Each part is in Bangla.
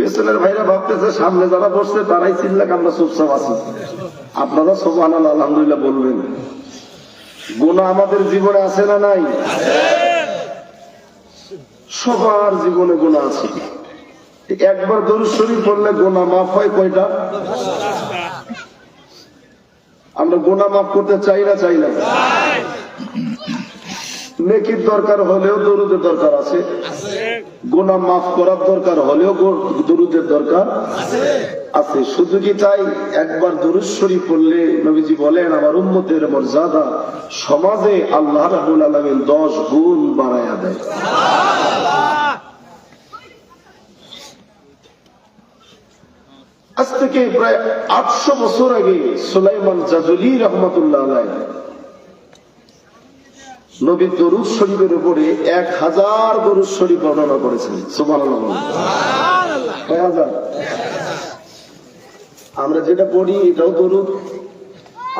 পেছনের ভাইরা ভাবতেছে, সামনে যারা বসছে, তারাই চিল্লাক, আমরা চুপচাপ আছি। আপনারা সোমান আলহামদুলিল্লাহ বলবেন। গুণা আমাদের জীবনে আছে না নাই? সবার জীবনে গুণা আছে। একবার দরুদ শরীফ পড়লে গোনা মাফ হয় কয়টা? আমরা গোনা মাফ করতে চাই না চাই না? নেকির দরকার হলেও দরুদের দরকার আছে। গোনা মাফ করার দরকার হলেও দরুদের দরকার আছে। শুধু কি তাই? একবার দরুদ শরীফ পড়লে নবীজি বলেন, আমার উম্মতের মর্যাদা সমাজে আল্লাহ রাবুল আলমিন দশ গুণ বাড়াইয়া দেয়। আজ থেকে প্রায় আটশো বছর আগে সুলাইমান জাজুলি রহমতুল্লাহ আলাই নবী দরুদ শরীফের উপরে এক হাজার দরুদ শরীফ বর্ণনা করেছেন। হাজার? আমরা যেটা পড়ি এটাও দরুদ।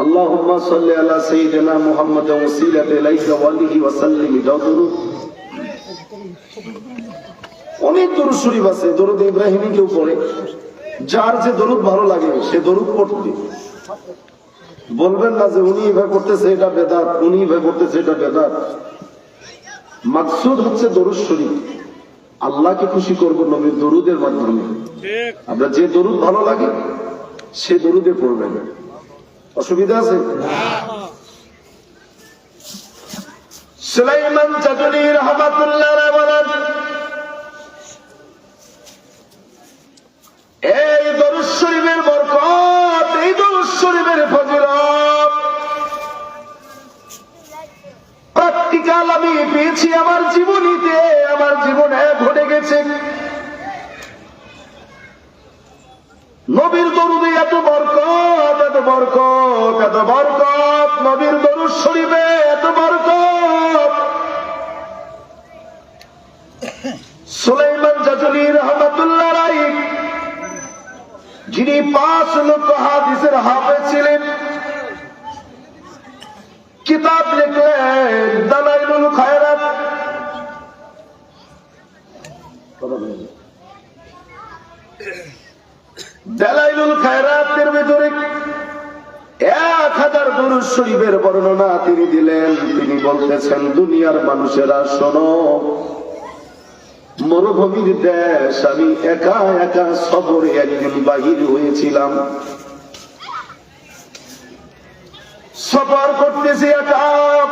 আল্লাহুম্মা সাল্লি আলা সাইয়্যিদিনা মুহাম্মাদ ওয়াসিলাতে ইলাইকা ওয়ালিহি ওয়া সাল্লিম। এটাও দরুদ। অনেক দরুদ শরীফ আছে দরুদ ইব্রাহিমী কেউ পড়ে। যার যে দরুদ ভালো লাগে সে দরুদ পড়বে বলবেন না যে উনি এভাবে করতেছে এটা বেদাত। উনি এভাবে করতেছে এটা বেদাত। মাকসুদ হচ্ছে দরুদ শরীফ। আল্লাহকে খুশি করব নবীর দরুদের মাধ্যমে। আমরা যে দরুদ ভালো লাগে সে দরুদে পড়বেন অসুবিধা আছে? সুলাইমান চাচুলি রহমাতুল্লাহ বলেন এই দরুদ শরীফের বরকত শরীফের ফজিলত। প্র্যাকটিক্যাল আমি পেয়েছি আমার জীবনীতে, আমার জীবনে ঘটে গেছে। নবীর দরুদে এত বরকত এত বরকত এত বরকত। নবীর দরুদ শরীফে এত বরকত। সুলাইমান জাজুলি রহমতুল্লাহ রাই যিনি পাঁচ লক্ষ হাদিসের হাফেজ ছিলেন, কিতাব লিখলেন দালাইলুল খায়রাত। দালাইলুল খায়রাতের ভিতরে এক হাজার দুরুদ শরীফের বর্ণনা তিনি দিলেন। তিনি বলতেছেন, দুনিয়ার মানুষেরা শোনো মরুভূমির দেশ, আমি একা একা সফরে একদিন বাহির হয়েছিলাম। সফর করতেছি একা,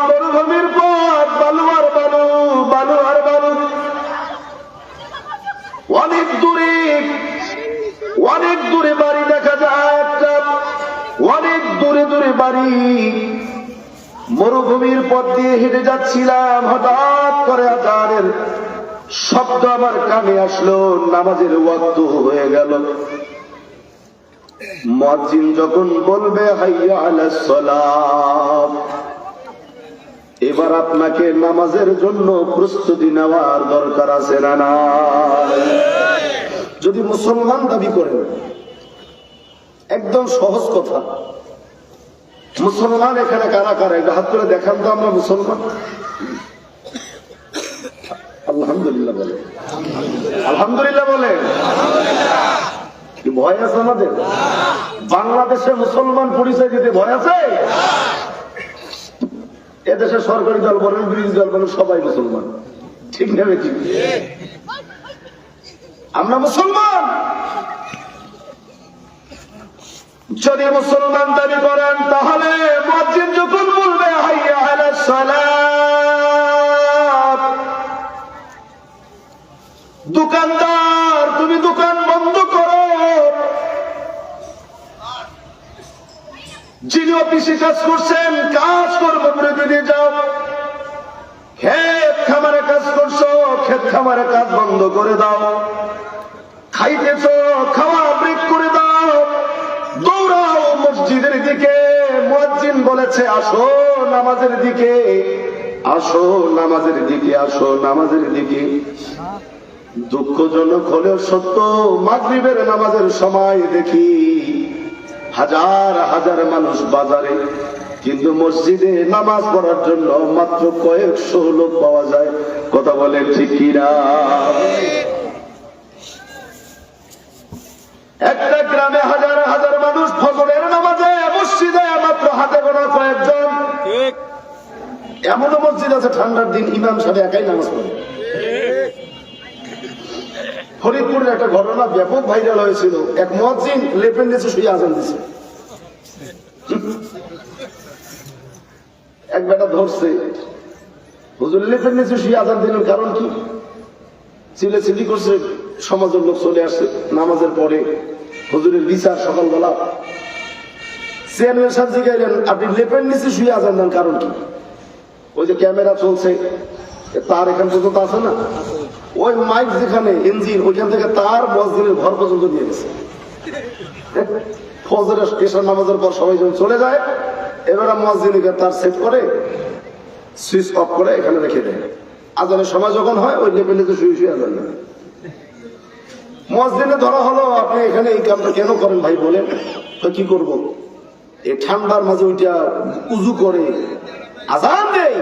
মরুভূমির পথ বালু আর বালু বালু আর বালু অনেক দূরে অনেক দূরে বাড়ি দেখা যায় অনেক দূরে দূরে বাড়ি। মরুভূমির পথ দিয়ে হেঁটে যাচ্ছিলাম, হঠাৎ করে আজানের শব্দ আমার কানে আসলো, নামাজের ওয়াক্ত হয়ে গেল। মজিন যখন বলবে, হাইয়া আলাস সালাম এবার আপনাকে নামাজের জন্য প্রস্তুতি নেওয়ার দরকার আছে না নাই? যদি মুসলমান দাবি করেন, একদম সহজ কথা, মুসলমান এখানে কারা কারা? এটা হাত করে দেখান তো আমরা মুসলমান। আলহামদুলিল্লাহ বলে। আলহামদুলিল্লাহ বলে? ভয় আছে আমাদের? বাংলাদেশে মুসলমান পরিচয় দিতে ভয় আছে? এদেশে সরকারি দল বলেন, বিরোধী দল বলেন, সবাই মুসলমান। ঠিক নেবে কি আমরা মুসলমান? যদি মুসলমান দাবি করেন, তাহলে মসজিদ যখন বলবে, হাইয়া আলাস সালাত। দোকানদার, তুমি দোকান বন্ধ করো। যিনি অফিসে কাজ করছেন, কাজ করব বিরতি যাও। ক্ষেত খামারে কাজ করছ, ক্ষেত খামারে কাজ বন্ধ করে দাও। খাইতেছ, খাওয়া ব্রেক করে দাও। দৌড়াও মসজিদের দিকে। মুয়াজ্জিন বলেছে, আসো নামাজের দিকে, আসো নামাজের দিকে, আসো নামাজের দিকে। দুঃখজনক হলেও সত্য মাগরিবের নামাজের সময় দেখি হাজার হাজার মানুষ বাজারে কিন্তু মসজিদে নামাজ পড়ার জন্য মাত্র কয়েকশো লোক পাওয়া যায়। কথা বলেন ঠিক কিনা? একটা গ্রামে হাজার হাজার মানুষ ফজরের নামাজে মসজিদে মাত্র হাতে গোনা কয়েকজন। এমনও মসজিদ আছে ঠান্ডার দিন ইমাম সাহেব একাই নামাজ পড়ে। ফরিদপুরের একটা ঘটনা ব্যাপক ভাইরাল হয়েছিল। এক মসজিদ লেপের নিচে শুয়ে আজান দিছে এক বেটা ধরছে। হুজুর লেপের নিচে শুয়ে আজান দিলেন কারণ কি? চিলে চিলি করছে, সমাজের লোক চলে আসছে নামাজের পরে। হুজুরের বিচার সকালবেলা। চেয়ারম্যান সাহেব জিজ্ঞাইলেন আপনি লেপের নিচে শুয়ে আজান দেন কারণ কি? ওই যে ক্যামেরা চলছে তার এখান পর্যন্ত আছে না? ওই মাইক যেখানে ইঞ্জিন, ওইখান থেকে তার মসজিদের ঘর পর্যন্ত নিয়ে গেছে। ফজরের এসব নামাজের পর সবাই যখন চলে যায়, এবার মসজিদে তার সেট করে সুইচ অফ করে এখানে রেখে দেয়। আজানের সময় যখন হয়, ওই লেভেলে তো শুয়ে শুয়ে আজান দেয়। মসজিদে ধরা হলো, আপনি এখানে এই কামটা কেন করেন ভাই বলেন? তো কি করব? এই ঠান্ডার মাঝে ওইটা উজু করে আজান দেয়।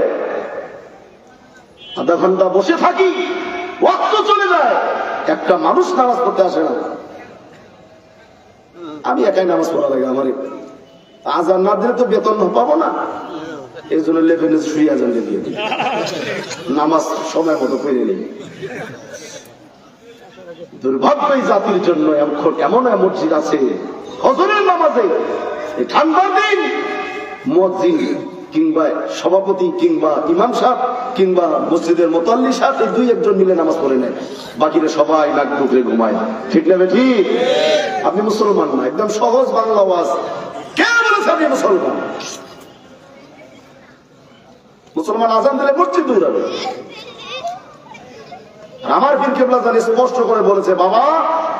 আধা ঘণ্টা বসে থাকি। ওয়াক্ত চলে যায়। একটা মানুষ নামাজ পড়তে আসে না। আমি একাই নামাজ পড়া লাগে আমার। আজান না দিলে তো বেতন পাবো না। এই জন্য লেফে শুয়ে আজান দিয়ে নামাজ সময় মতো পেরে নেই। দুর্ভাগ্য এই জাতির জন্য এমন মসজিদ আছে। হজরের নামাজে। এই ঠান্ডার দিন মসজিদ কিংবা সভাপতি কিংবা ইমাম সাহেব কিংবা মসজিদের মোতাল্লি সাহেব এই দুই একজন মিলে নামাজ পড়ে নেয় বাকিরা সবাই নাক মুখে ঘুমায়। ঠিক না ঠিক। আপনি মুসলমান না, একদম সহজ বাংলা ওয়াজ কে বলেছে আপনি মুসলমান? মুসলমান আজান দিলে মসজিদ দৌড়াবে। আর আমার পীর কেবলা জানি স্পষ্ট করে বলেছে, বাবা,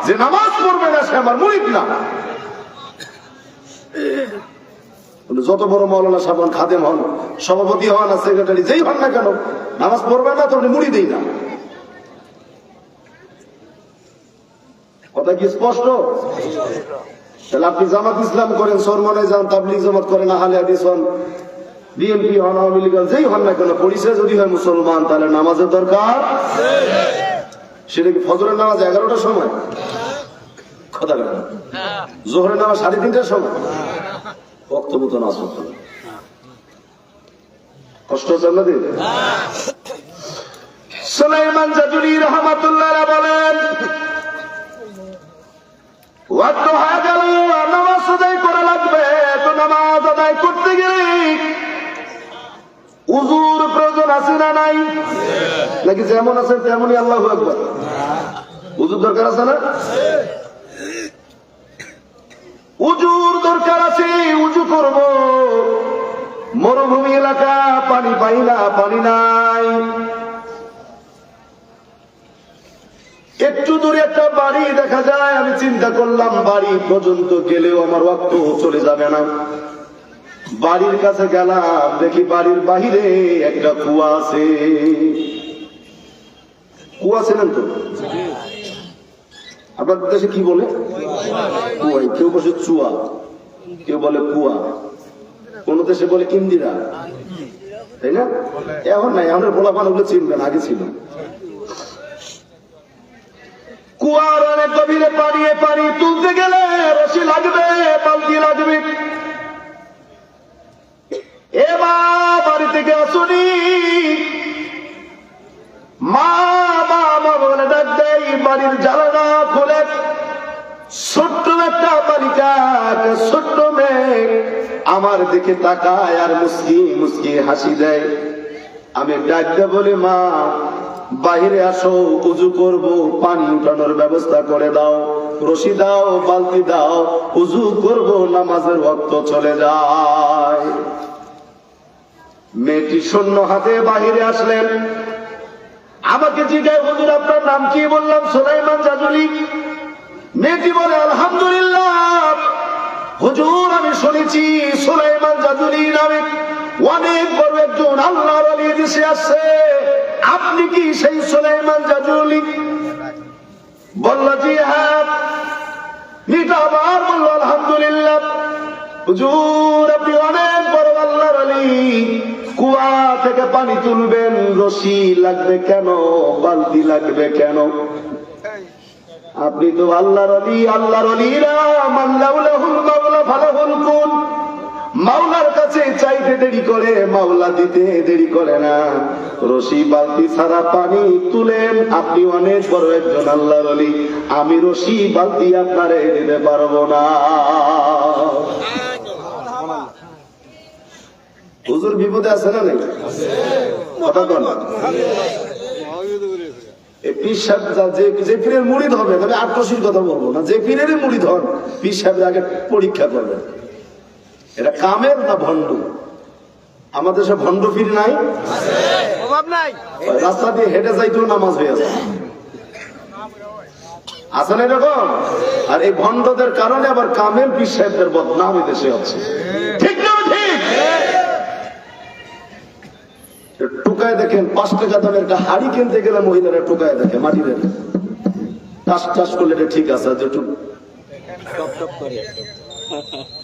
যে নামাজ পড়বে না সে আমার মুরিদ না। যত বড় মৌলানা সাবান খাদেম হন সভাপতি হন আর সেক্রেটারি যেই হন না কেন নামাজ পড়বে না তো মুড়ি দেই না। কথা কি স্পষ্ট? তাহলে আপনি জামাত ইসলাম করেন সরমনে যান তাবলিগ জামাত করেন আহলে হাদিস হন বিএনপি হন আওয়ামী লীগ হন, যেই হন না কেন পরিচয় যদি হয় মুসলমান তাহলে নামাজের দরকার? সেটা কি ফজরের নামাজ এগারোটার সময়? কথা বলেন। জোহরের নামাজ সাড়ে তিনটার সময়? রক্ত মতো নাচ হতো। কষ্ট হচ্ছে আপনাদের? সুলাইমান জাদুরি রহমাতুল্লাহ বলেন ওয়াক্ত হয়ে গেল নামাজ আদায় করা লাগবে, তো নামাজ আদায় করতে গেলে উজুর যেমন আছে তেমনই আল্লাহ একবার উজুর দরকার আছে না? উজুর দরকার আছে, উজু করব। মরুভূমি এলাকা, পানি পাই না, পানি নাই। একটু দূরে একটা বাড়ি দেখা যায়, আমি চিন্তা করলাম বাড়ি পর্যন্ত গেলেও আমার রক্ত চলে যাবে না। বাড়ির কাছে গেলাম, দেখি বাড়ির বাহিরে একটা কুয়া আছে। কুয়া ছিলেন তো? আপনাদের দেশে কি বলে? কুয়াই। কেউ বসে চুয়া। কেউ বলে কুয়া। কোন দেশে বলে ইন্দিরা। তাই না? এখন নাই, আমাদের বলা ওগুলো চিনবেন, আগে ছিল। কুয়ার অনেক গভীরে পানিয়ে পানি তুলতে গেলে রশি লাগবে পাল্টি লাগবে। এবার বাড়ি থেকে আসুনি। মা ডাক দেয়, বাড়ির জ্বালানা খোলে। ছোট্ট একটা বালিকা ছোট্ট মেয়ে আমার দিকে তাকায় আর মুসকি মুসকি হাসি দেয়। আমি ডাক দিয়ে বলি, মা, বাহিরে আসো, উজু করব, পানি উঠানোর ব্যবস্থা করে দাও। রশি দাও, বালতি দাও, উজু করব, নামাজের ভক্ত চলে যায়। মেয়েটি শূন্য হাতে বাহিরে আসলেন। আমাকে জিজ্ঞাসা, হুজুর, আপনার নাম কি বললাম? সোলাইমান জাজুলি মেয়েটি বলে, আলহামদুলিল্লাহ। হুজুর, আমি শুনেছি সোলাইমান জাজুলি নামে অনেক বড় একজন আল্লাহ আলী দেশে আসছে। আপনি কি সেই সোলাইমান জাজুলি বলল, জি হ্যাঁ। মেয়েটা আবার বলল, আলহামদুলিল্লাহ। হুজুর, আপনি অনেক বড় আল্লাহর আলী কুয়া থেকে পানি তুলবেন, রশি লাগবে কেন? বালতি লাগবে কেন? আপনি তো আল্লাহর অলি আল্লাহর অলিরা কুন। মাওলার কাছে চাইতে দেরি করে, মাওলা দিতে দেরি করে না। রশি বালতি সারা পানি তুলেন, আপনি অনেক বড় একজন আল্লাহর অলি আমি রশি বালতি আপনারে দিতে পারব না। হুজুর বিপদে আছে না নেই? কথা কন। পীর সাহেব যা- যে পীরের মুড়ি হবে তবে আটকশির কথা বলব না যে পীরের মুড়ি ধর পীর সাহেবের আগে পরীক্ষা করবেন এটা কামের না ভণ্ড? আমাদের সব ভণ্ড পীর নাই? অভাব নাই। রাস্তা দিয়ে হেঁটে যাইতেও নামাজ হয়ে যায় আছে না এরকম? আর এই ভণ্ডদের কারণে আবার কামেল পীর সাহেবদের বদনাম দেশে হচ্ছে। ঠিক না ঠিক টুকায় দেখেন পাঁচ টাকা দামের একটা হাড়ি কিনতে গেলে মহিলারা টোকায় দেখে মাটির টাস টাস করলে এটা ঠিক আছে আর যেটু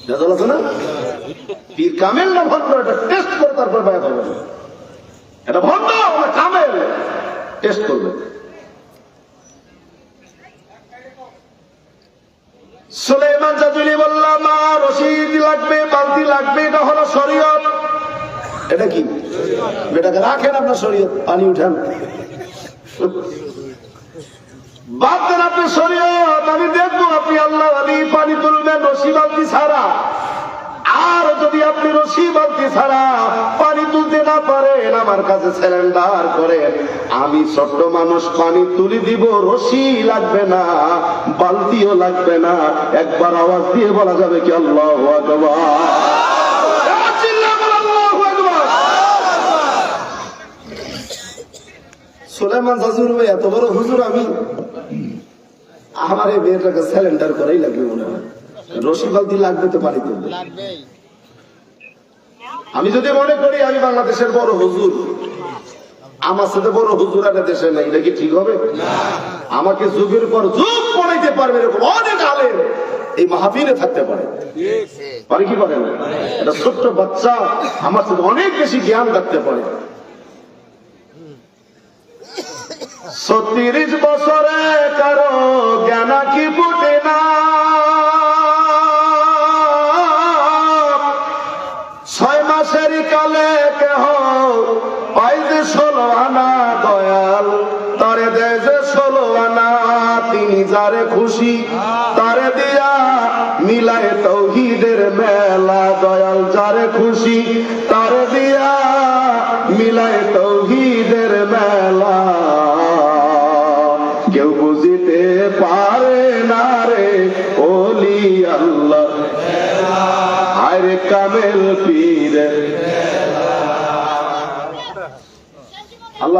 ভেজাল আছে না? পীর কামেল না ভণ্ড এটা টেস্ট করে তারপর এটা ভণ্ড না কামেল। টেস্ট করবে। সুলেমান জাজুলি বললাম মা রশিদ লাগবে বালতি লাগবে এটা হলো শরীয়ত। এটা কি? বেটাকে রাখেন আপনার শরীয়ত। পানি উঠান। বাদ দেন আমি আপনি আল্লাহ আলী পানি বালতি ছাড়া। আর যদি আপনি বালতি ছাড়া পানি তুলতে না আমার কাছে সিলিন্ডার করেন। আমি ছোট্ট মানুষ, পানি তুলি দিব, রশি লাগবে না, বালতিও লাগবে না। একবার আওয়াজ দিয়ে বলা যাবে কি আল্লাহ এবার চিল্লা বলো, আল্লাহু আকবার। সুলেমান জাজুর ভাই এত বড় হুজুর আমি। আমার এই মেয়েটাকে স্যালেন্ডার করাই লাগবে মনে হয়। লাগবে তো তুলবে লাগবেই। আমি যদি মনে করি আমি বাংলাদেশের বড় হুজুর আমার সাথে বড় হুজুর একটা দেশে নাই এটা কি ঠিক হবে? আমাকে যুগের পর যুগ পড়াইতে পারবে এরকম অনেক আলেম এই মাহফিলে থাকতে পারে। পারে কি পারে না? এটা ছোট্ট বাচ্চা আমার সাথে অনেক বেশি জ্ঞান থাকতে পারে। ছত্রিশ বছরে কারও জ্ঞান কি ফুটে না? ছয় মাসের কালে কেহ পাই যে ষোলো আনা দয়াল, তারে দেয় যে ষোলো আনা। তিনি যারে খুশি, তারে দিয়া মিলায় তৌহিদের মেলা। দয়াল যারে খুশি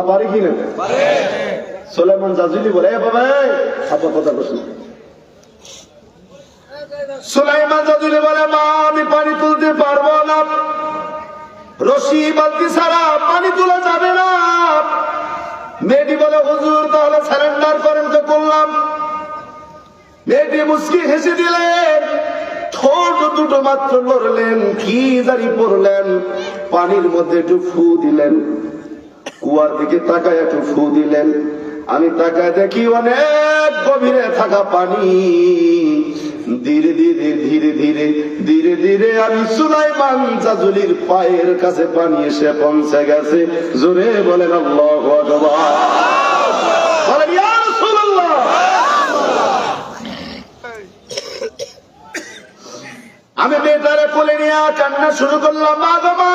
আল্লাহ পারে কি না সোলেমান জাজুলি বলে বাবা আপনার কথা সুলাইমান জাজুলি বলে, মা, আমি পানি তুলতে পারব না। রশি, বালতি ছাড়া পানি তোলা যাবে না। মেয়েটি বলে, হুজুর, তাহলে সারেন্ডার করেন তো করলাম। মেয়েটি মুসকি হেসে দিলেন দুটো মাত্র লড়লেন কি দাঁড়ি পড়লেন, পানির মধ্যে একটু ফু দিলেন। কুয়ার দিকে তাকায় একটু ফু দিলেন। আমি তাকায় দেখি অনেক গভীরে থাকা পানি। ধীরে ধীরে ধীরে ধীরে ধীরে ধীরে আমি সুলাইমান জাজুলির পায়ের কাছে পানি এসে পৌঁছে গেছে। জোরে বলেন, আল্লাহু আমি মেয়েটারে কোলে নিয়ে কান্না শুরু করলাম মা।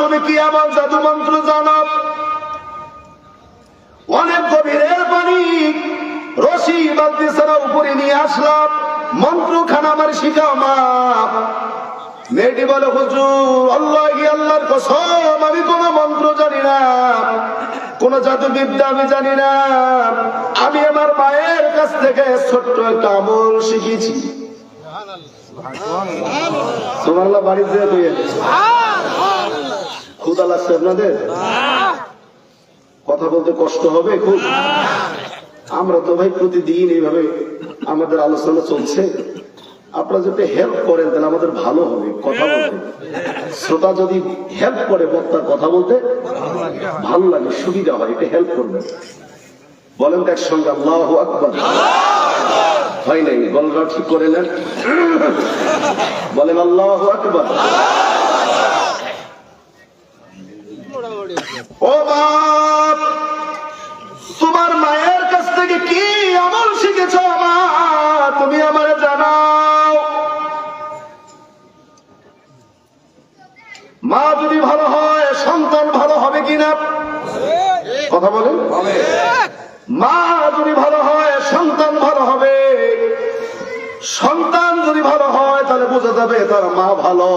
তুমি কি আমার জাদু মন্ত্র জানো অনেক গভীরের পানি রশি বালতি ছাড়া উপরে নিয়ে আসলাম। মন্ত্র খানা আমার শিখাও মা মেয়েটি বলে, হুজুর আল্লাহ কি আল্লাহর কসম, আমি কোন মন্ত্র জানি না। কোন জাদুবিদ্যা আমি জানি না। আমি আমার মায়ের কাছ থেকে ছোট্ট একটা আমল শিখেছি। সোমাল্লা বাড়িতে দিয়ে ক্ষুদা লাগছে আপনাদের? কথা বলতে কষ্ট হবে খুব। আমরা তো ভাই প্রতিদিন এইভাবে আমাদের আলোচনা চলছে। আপনারা যদি হেল্প করেন তাহলে আমাদের ভালো হবে কথা বলতে। শ্রোতা যদি হেল্প করে বক্তার কথা বলতে ভালো লাগে সুবিধা হয় এটা হেল্প করবেন। বলেন তো একসঙ্গে আল্লাহ আকবর। হয় নাই গলগা ঠিক করে নেন। বলেন আল্লাহ আকবর। ও বাপ, তোমার মায়ের কাছ থেকে কি আমল শিখেছ মা তুমি আমার জানাও। মা যদি ভালো হয়, সন্তান ভালো হবে কিনা কথা বলেন। মা যদি ভালো হয়, সন্তান ভালো হবে। সন্তান যদি ভালো হয়, তাহলে বোঝা যাবে তার মা ভালো।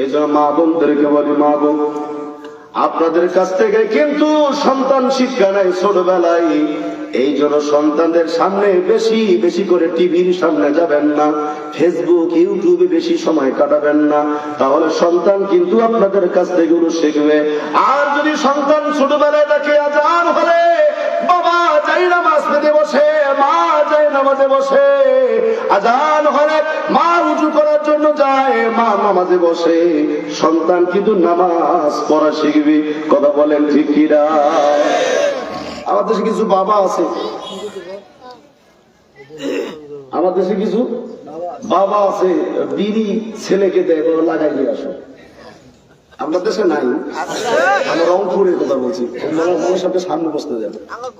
এই জন্য মা বোনদেরকে বলি, মা বোন। আপনাদের কাছ থেকে কিন্তু সন্তান শিক্ষা নাই ছোটবেলায়। এই জন্য সন্তানদের সামনে বেশি বেশি করে টিভির সামনে যাবেন না ফেসবুক ইউটিউবে বেশি সময় কাটাবেন না। তাহলে সন্তান কিন্তু আপনাদের কাছ থেকে শিখবে। আর যদি সন্তান ছোটবেলায় দেখে আজ আর হলে বাবা যাই নামাজ পেতে বসে, মা যাই নামাজে বসে, আজান হলে মা উঁচু করার জন্য যায়, মা নামাজে বসে। সন্তান কিন্তু নামাজ পড়া শিখবি, কথা বলেন ঠিক কিরা আমার দেশে কিছু বাবা আছে। আমার দেশে কিছু বাবা আছে, বিড়ি ছেলেকে দেয় লাগাই দিয়ে আসো। আপনার দেশে নাই। আমরা রংপুরের কথা বলছি। সাথে সামনে বসতে যাবে। আমার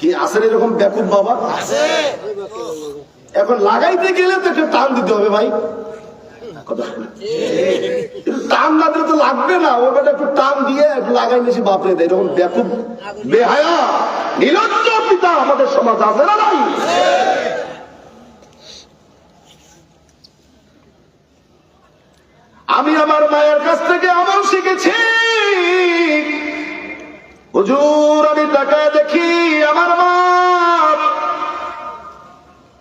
কি আসেন এরকম ব্যাকুব বাবা? এখন লাগাইতে গেলে তো একটু টান দিতে হবে ভাই। টান না দিলে তো লাগবে না। ওটা একটু টান দিয়ে একটু লাগাই বেশি বাপরে দেয় এরকম ব্যাকুব বেহায়া পিতা আমাদের সমাজ আছে না নাই? আমি আমার মায়ের কাছ থেকে আমল শিখেছি। হুজুর, আমি তাকায় দেখি আমার মা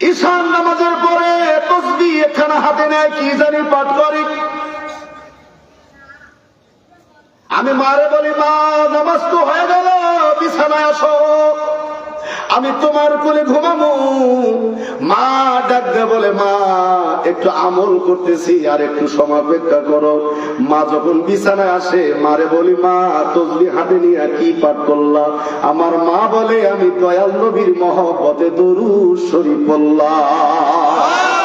ঈশান নামাজের পরে তসবি একখানা হাতে নেয়, কি জানি পাঠ করি। আমি মারে বলি, মা, নামাজ তো হয়ে গেল, বিছানায় আসো। আমি তোমার কোলে ঘুমাবো। মা ডাক দে বলে, মা, একটু আমল করতেছি, আর একটু সমাপেক্ষা করো। মা যখন বিছানায় আসে, মারে বলি, মা, তসবি হাতে নিয়ে কি পাঠ করলা? আমার মা বলে, আমি দয়াল নবীর মহব্বতে দরু শরীফ পড়লাম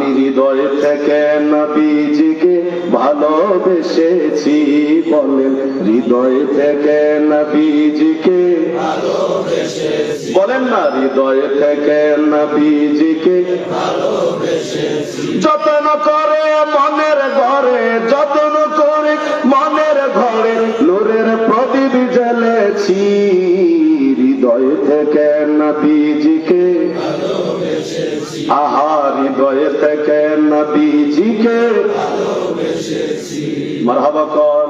আমি হৃদয় থেকে নবীজিকে ভালোবেসেছি বলেন, হৃদয় থেকে নবীজিকে বলেন না, হৃদয় থেকে নবীজিকে যত্ন করে মনের ঘরে, যত্ন আহা হৃদয় থেকে নবীজিকে। মারহাবা কর।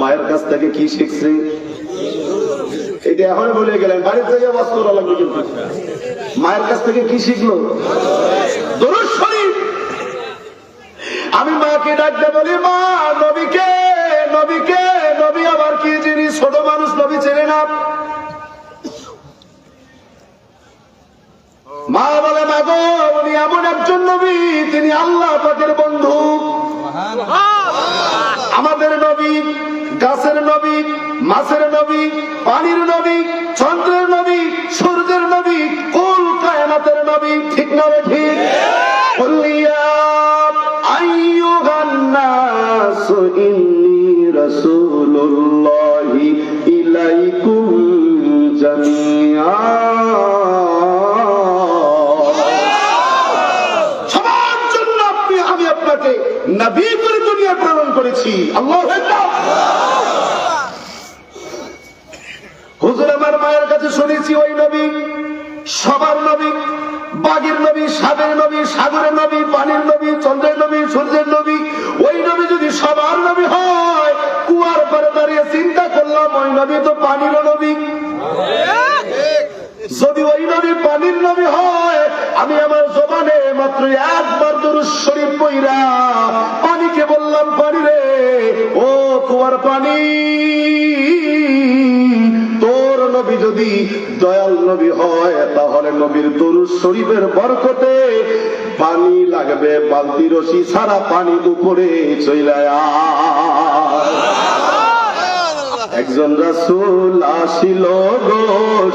মায়ের কাছ থেকে কি শিখছি? এটা এখন বলে গেলেন বাড়ির থেকে মায়ের কাছ থেকে কি শিখলো? আমি মাকে ডাকতে বলি, মা তিনি আল্লাহ পাকের বন্ধু। আমাদের নবী, গাছের নবী, মাছের নবী, পানির নবী, চন্দ্রের নবী, সূর্যের নবী, কুল কায়নাতের নবী, ঠিক না ঠিক? নবী নবী সাগরের নবী, পানির নবী, চন্দ্রের নবী, সূর্যের নবী। ওই নবী যদি সবার নবী হয়, কুয়ার পরে দাঁড়িয়ে চিন্তা করলাম, ওই নবী তো পানিরও নবী। যদি ওই নবী পানির নবী হয়, আমি আমার জবানে মাত্র একবার দুরুদ শরীফ কুয়ার পানি। তোর নবী যদি দয়াল নবী হয়, তাহলে নবীর তরুষ শরীফের বরকতে পানি লাগবে, বালতি রশি সারা পানি উপরে চইলায় একজন রাসুল আসিল গো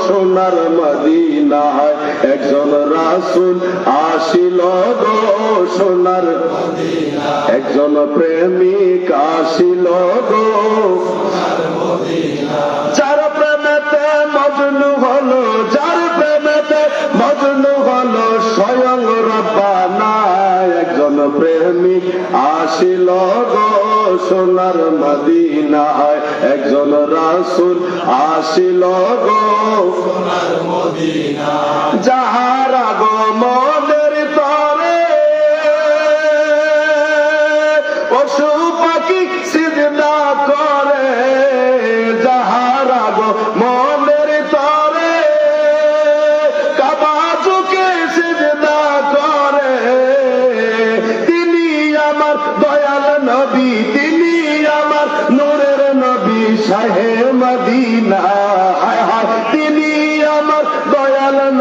সোনার মদিনায়। একজন রাসুল আসিল গো সোনার একজন প্রেমিক আসিল গো যার সোনার মদিনায় একজন রাসুল আসিল গো। যাহার আগমনের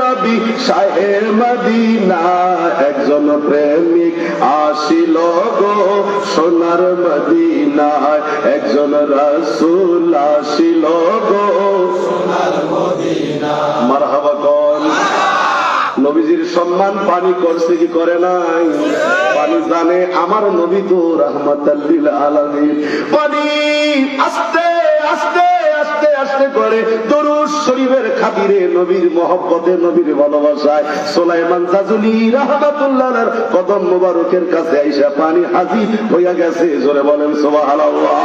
নবী শাহে মদিনা, একজন প্রেমিক আসিল গো সোনার মদিনায়, একজন রাসূল আসিল গো মারহাবা কন। নবীজির সম্মান পানি করছে কি করে নাই? পানি জানে আমার নবী তো রহমতাল্লিল আলামিন। পানি আস্তে আস্তে আস্তে করে দরুদ শরীফের খাতিরে নবীর মহব্বতে, নবীর ভালোবাসায় সোলাইমান জাজুলি রহমাতুল্লাহ কদম মুবারকের কাছে আইসা পানি হাজির হইয়া গেছে। জোরে বলেন, সুবহানাল্লাহ।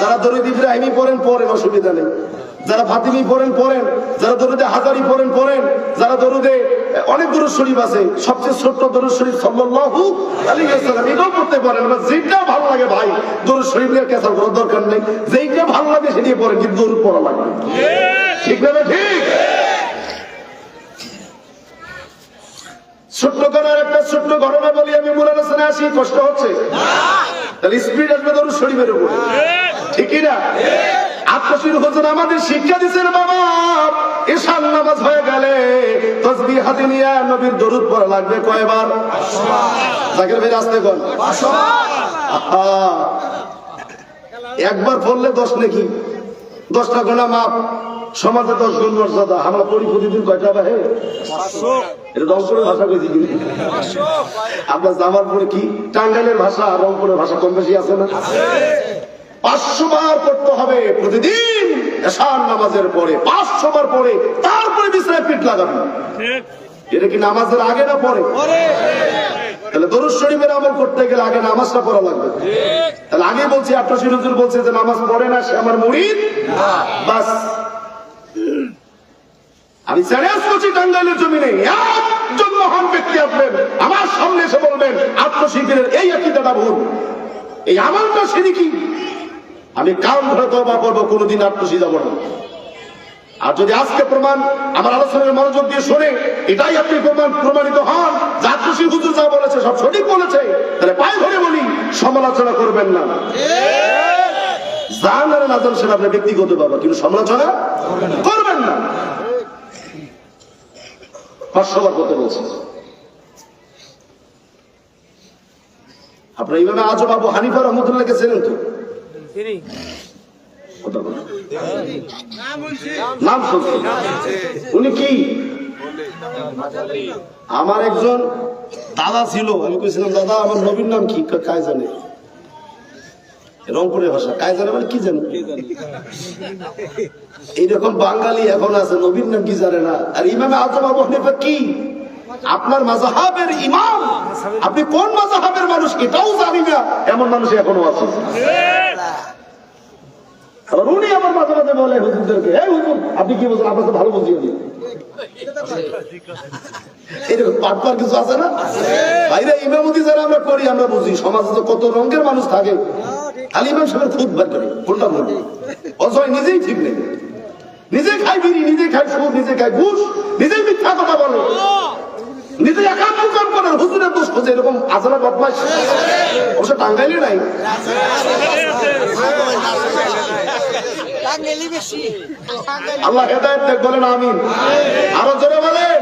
যারা দরুদ ইব্রাহিমী পড়েন পড়েন, অসুবিধা নেই। যারা ফাতিমি পড়েন পড়েন। যারা দরুদে হাজারি পড়েন পড়েন। যারা দরুদে অনেক দরুদ শরীফ আছে। সবচেয়ে ছোট্ট দরুদ শরীফ সাল্লাল্লাহু আলাইহি ওয়াসাল্লাম। এটাও পড়তে পারেন। বা যেটা ভালো লাগে ভাই দরুদ শরীফ নিয়ে কেসাল করার দরকার নেই। যেইটা ভালো লাগে সেটাই পড়েন কিন্তু দরুদ পড়া লাগবে ঠিক না? ঠিক? ছোট্ট করার একটা ছোট্ট ঘটনা বলি আমি মুরাদ হাসানে আসি কষ্ট হচ্ছে? তাহলে স্পিড আসবে ধরুন শরীফের উপরে। ঠিকই না? আত্মশীল হোসেন আমাদের শিক্ষা দিচ্ছেন বাবা। ঈশান নামাজ হয়ে গেলে তসবি হাতে নিয়ে নবীর দরুদ পড়া লাগবে কয়বার? জাকির ভাই আসতে কোন একবার পড়লে দশ নাকি? দশটা গোনা মাপ। সমাজে দশ গুণ মর্যাদা। আমরা পড়ি প্রতিদিন কয়টা বাহে এটা আপনার জামালপুরে কি? টাঙ্গাইলের ভাষা রংপুরের ভাষা কম বেশি আছে না? পাঁচশো হবে। আগে নামাজটা পড়া লাগবে। তাহলে আগে বলছি আপনার বলছে যে নামাজ পড়ে না, সে আমার আমি করছি টাঙ্গাইলের জমিনে। একজন মহান ব্যক্তি আসবেন, আমার সামনে এসে বলবেন আত্মশিল্পের এই আকিদাটা ভুল। এই আমারটা সিরিকি আমি কাম ধরে তবা করব, কোনোদিন আত্মশি যাব না। আর যদি আজকে প্রমাণ আমার আলোচনার মনোযোগ দিয়ে শোনে, এটাই আপনি প্রমাণ প্রমাণিত হন, যে আত্মশী হুজুর যা বলেছে, সব সঠিক বলেছে, তাহলে পায়ে ধরে বলি, সমালোচনা করবেন না। আর আপনার ব্যক্তিগত বাবা কিন্তু সমালোচনা করবেন না। বলছে। আপনার ইমামে আজব আবু হানিফা রহমতুল্লাহকে চেনেন তো? তিনি? নাম শুনছি উনি কি? আমার একজন দাদা ছিল। আমি কইছিলাম দাদা আমার নবীর নাম কি? কয়, কায় জানে? রংপুরের ভাষা। কায় জানে মানে কি জানে? এইরকম বাঙালি এখন আছে নবীর নাম কি জানে না? আর ইমামে আজম আবু হানিফা কি? আপনার মাজাহাবের ইমাম। আপনি কোন মাজাহাবের মানুষ? এটাও জানি না। এমন মানুষ এখনও আছে। কত রঙের মানুষ থাকে। অজয় নিজেই ঠিক নেই। নিজে খাই বিড়ি, নিজে খাই সুদ নিজে খাই ঘুষ, নিজেই মিথ্যা কথা বলে। নিজে একা কাম করেন। হুজুরের দোষ খোঁজে এরকম আসানা বদমাস অবশ্য টাঙ্গাইলে নাই। আল্লাহ হেদায়ত বলেন আমিন। আরও জোরে বলেন।